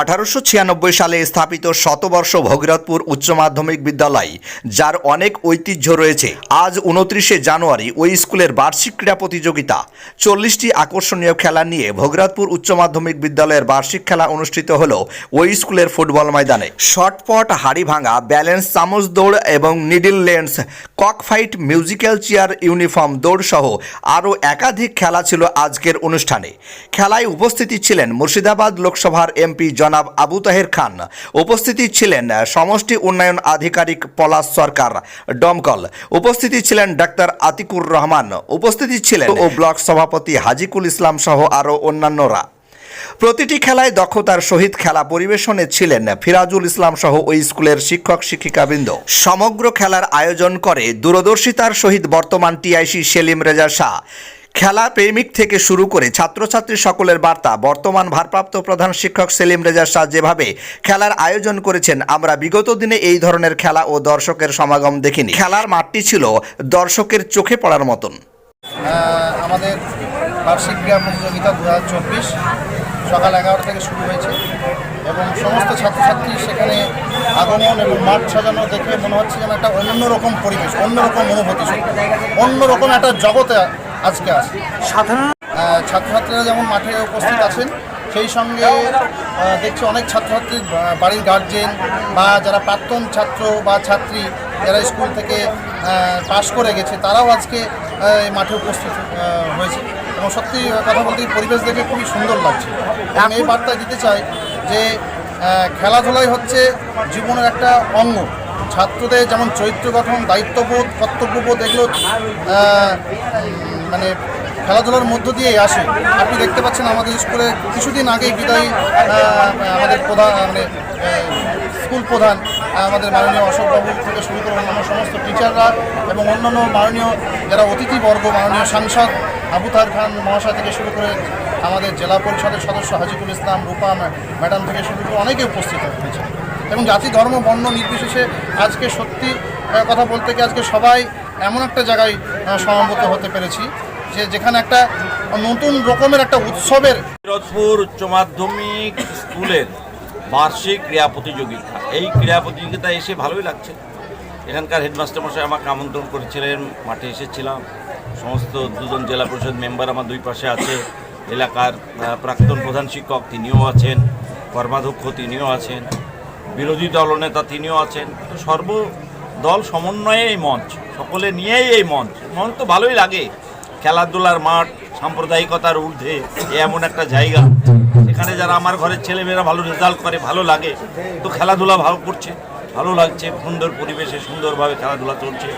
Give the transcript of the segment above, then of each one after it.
আঠারোশো ছিয়ানব্বই সালে স্থাপিত শতবর্ষ ভগীরথপুর উচ্চ মাধ্যমিক বিদ্যালয়, যার অনেক ঐতিহ্য রয়েছে। আজ উনত্রিশে জানুয়ারি ওই স্কুলের বার্ষিক ক্রীড়া প্রতিযোগিতা। চল্লিশটি আকর্ষণীয় খেলা নিয়ে ভগীরথপুর উচ্চ মাধ্যমিক বিদ্যালয়ের বার্ষিক খেলা অনুষ্ঠিত হল ওই স্কুলের ফুটবল ময়দানে। শর্টপট হাড়ি ভাঙা, ব্যালেন্স, চামচ দৌড় এবং needle lens cock fight musical chair, uniform দৌড় সহ আরও একাধিক খেলা ছিল আজকের অনুষ্ঠানে। খেলায় উপস্থিতি ছিলেন মুর্শিদাবাদ লোকসভার এমপি জনাব আবু তাহের খান। উপস্থিতি ছিলেন সমষ্টি উন্নয়ন আধিকারিক পলাশ সরকার ডমকল। উপস্থিতি ছিলেন ডাক্তার আতিকুর রহমান। উপস্থিতি ছিলেন ও ব্লক সভাপতি হাজিকুল ইসলাম সহ আরও অন্যান্যরা। প্রতিটি খেলায় দক্ষতার সহিত খেলা পরিবেশনে ছিলেন ফিরাজুল ইসলাম সহ ওই স্কুলের শিক্ষক শিক্ষিকাবৃন্দ। সমগ্র খেলার আয়োজন করে দূরদর্শিতার সহিত বর্তমান টিআইসি সেলিম রেজা শাহ। খেলা প্রেমিক থেকে শুরু করে ছাত্রছাত্রী সকলের বার্তা। বর্তমান ভারপ্রাপ্ত প্রধান শিক্ষক সেলিম রেজা শাহ যেভাবে খেলার আয়োজন করেছেন, আমরা বিগত দিনে এই ধরনের খেলা ও দর্শকের সমাগম দেখিনি। খেলার মাঠটি ছিল দর্শকের চোখে পড়ার মতন। আমাদের বার্ষিক ক্রীড়া প্রতিযোগিতা দু হাজার চব্বিশ সকাল এগারোটা থেকে শুরু হয়েছে এবং সমস্ত ছাত্রছাত্রী সেখানে আগমন এবং মাঠ সাজানো দেখে মনে হচ্ছে যেন একটা অন্যরকম পরিবেশ, অন্যরকম অনুভূতি অন্যরকম একটা জগতে আজকে আছে। সাধারণ ছাত্রছাত্রীরা যেমন মাঠে উপস্থিত আছেন সেই সঙ্গে দেখছি অনেক ছাত্রছাত্রী আহ, বাড়ির গার্জেন বা যারা প্রাক্তন ছাত্র বা ছাত্রী যারা স্কুল থেকে পাশ করে গেছে তারাও আজকে এই মাঠে উপস্থিত হয়েছে। এবং সত্যি কথা বলতে পরিবেশ দেখে খুবই সুন্দর লাগছে। এবং এই বার্তা দিতে চাই যে খেলাধুলাই হচ্ছে জীবনের একটা অঙ্গ। ছাত্রদের যেমন চরিত্র গঠন দায়িত্ববোধ কর্তব্যবোধ এগুলো মানে খেলাধুলার মধ্য দিয়েই আসে। আপনি দেখতে পাচ্ছেন আমাদের স্কুলে কিছুদিন আগেই বিদায়ী আমাদের প্রধান মানে স্কুল প্রধান, আমাদের মাননীয় অশোকবাবু থেকে শুরু করে অন্যান্য সমস্ত টিচাররা এবং অন্যান্য মাননীয় যারা অতিথিবর্গ, মাননীয় সাংসদ আবু তার খান মহাশয় থেকে শুরু করে আমাদের জেলা পরিষদের সদস্য হাজিকুল ইসলাম, রূপা ম্যা- ম্যাডাম থেকে শুরু করে অনেকে উপস্থিত হয়েছে এবং জাতি, ধর্ম, বর্ণ নির্বিশেষে আজকে সত্যি কথা বলতে গিয়ে আজকে সবাই এমন একটা জায়গায় সমবেত হতে পেরেছি যে যেখানে একটা নতুন রকমের একটা উৎসবের ফিরোজপুর উচ্চ মাধ্যমিক স্কুলের বার্ষিক ক্রীড়া প্রতিযোগিতা। এই ক্রীড়া প্রতিযোগিতায় এসে ভালোই লাগছে। এখানকার হেডমাস্টার মশাই আমাকে আমন্ত্রণ করেছিলেন, মাঠে এসেছিলাম। সমস্ত দুজন জেলা পরিষদ মেম্বার আমার দুই পাশে আছে। এলাকার প্রাক্তন প্রধান শিক্ষক তিনিও আছেন, কর্মাধ্যক্ষ তিনিও আছেন, বিরোধী দলনেতা তিনিও আছেন। তো সর্ব দল সমন্বয়ে এই মঞ্চ, সকলে নিয়েই এই মঞ্চ। মঞ্চ তো ভালোই লাগে। খেলাধুলার মাঠ, সাম্প্রদায়িকতার ঊর্ধ্বে এমন একটা জায়গা। এখানে যারা আমার ঘরের ছেলেমেয়েরা ভালো রেজাল্ট করে, ভালো লাগে, তো খেলাধুলা ভালো করছে। ভালো লাগছে, সুন্দর পরিবেশে, সুন্দরভাবে খেলাধুলা চলছে।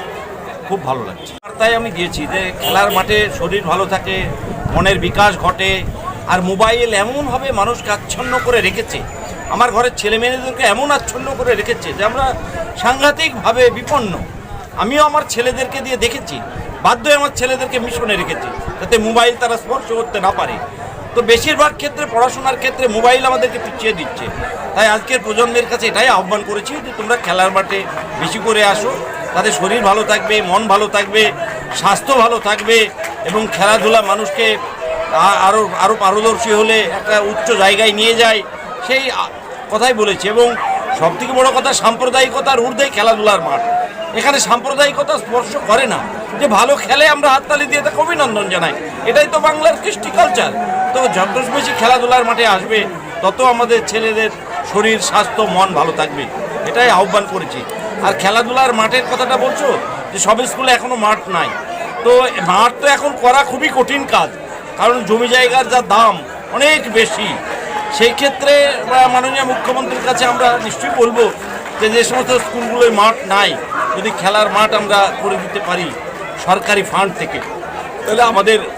খুব ভালো লাগছে। তাই আমি দিয়েছি যে, খেলার মাঠে শরীর ভালো থাকে, মনের বিকাশ ঘটে, আর মোবাইল এমনভাবে মানুষকে আচ্ছন্ন করে রেখেছে আমার ঘরের ছেলে মেয়েদেরকে এমন আচ্ছন্ন করে রেখেছে যে আমরা সাংঘাতিকভাবে বিপন্ন। আমিও আমার ছেলেদেরকে দিয়ে দেখেছি। বাধ্য আমার ছেলেদেরকে মিশনে রেখেছি, যাতে মোবাইল তারা স্পর্শ করতে না পারে। তো বেশিরভাগ ক্ষেত্রে, পড়াশোনার ক্ষেত্রে মোবাইল আমাদেরকে পিছিয়ে দিচ্ছে। তাই আজকের প্রজন্মের কাছে এটাই আহ্বান করেছি যে তোমরা খেলার মাঠে বেশি করে আসো। তাদের শরীর ভালো থাকবে, মন ভালো থাকবে, স্বাস্থ্য ভালো থাকবে এবং খেলাধুলা মানুষকে আরও আরও পারদর্শী হলে একটা উচ্চ জায়গায় নিয়ে যায়। সেই কথাই বলেছি এবং সবথেকে বড় কথা সাম্প্রদায়িকতার ঊর্ধ্বে খেলাধুলার মাঠ। এখানে সাম্প্রদায়িকতা স্পর্শ করে না। যে ভালো খেলে আমরা হাততালি দিয়ে তাকে অভিনন্দন জানাই। এটাই তো বাংলার কৃষ্টি কালচার তো যত বেশি খেলাধুলার মাঠে আসবে, তত আমাদের ছেলেদের শরীর, স্বাস্থ্য, মন ভালো থাকবে। এটাই আহ্বান করেছি। আর খেলাধুলার মাঠের কথাটা বলছো, যে সব স্কুলে এখনও মাঠ নাই। তো মাঠ তো এখন করা খুবই কঠিন কাজ। কারণ জমি জায়গার যা দাম অনেক বেশি। সেই ক্ষেত্রে মাননীয় মুখ্যমন্ত্রীর কাছে আমরা নিশ্চয়ই বলব যে যে সমস্ত স্কুলগুলোয় মাঠ নাই, যদি খেলার মাঠ আমরা করে দিতে পারি সরকারি ফান্ড থেকে, তাহলে আমাদের